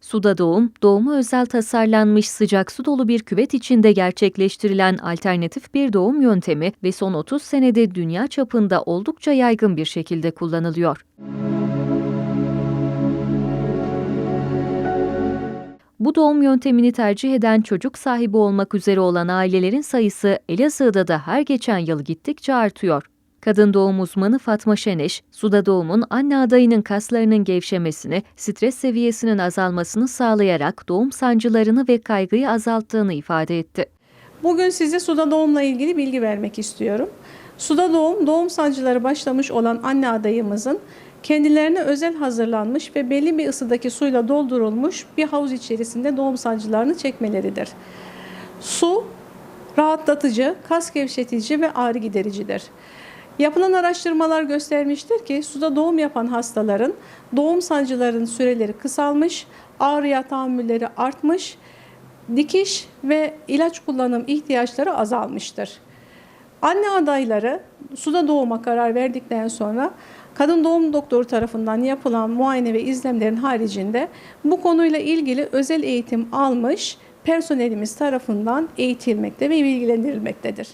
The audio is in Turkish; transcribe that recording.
Suda doğum, doğuma özel tasarlanmış sıcak su dolu bir küvet içinde gerçekleştirilen alternatif bir doğum yöntemi ve son 30 senede dünya çapında oldukça yaygın bir şekilde kullanılıyor. Bu doğum yöntemini tercih eden çocuk sahibi olmak üzere olan ailelerin sayısı Elazığ'da da her geçen yıl gittikçe artıyor. Kadın doğum uzmanı Fatma Şeneş, suda doğumun anne adayının kaslarının gevşemesini, stres seviyesinin azalmasını sağlayarak doğum sancılarını ve kaygıyı azalttığını ifade etti. Bugün size suda doğumla ilgili bilgi vermek istiyorum. Suda doğum, doğum sancıları başlamış olan anne adayımızın kendilerine özel hazırlanmış ve belli bir ısıdaki suyla doldurulmuş bir havuz içerisinde doğum sancılarını çekmeleridir. Su rahatlatıcı, kas gevşetici ve ağrı gidericidir. Yapılan araştırmalar göstermiştir ki suda doğum yapan hastaların doğum sancılarının süreleri kısalmış, ağrıya tahammülleri artmış, dikiş ve ilaç kullanım ihtiyaçları azalmıştır. Anne adayları suda doğuma karar verdikten sonra kadın doğum doktoru tarafından yapılan muayene ve izlemlerin haricinde bu konuyla ilgili özel eğitim almış personelimiz tarafından eğitilmekte ve bilgilendirilmektedir.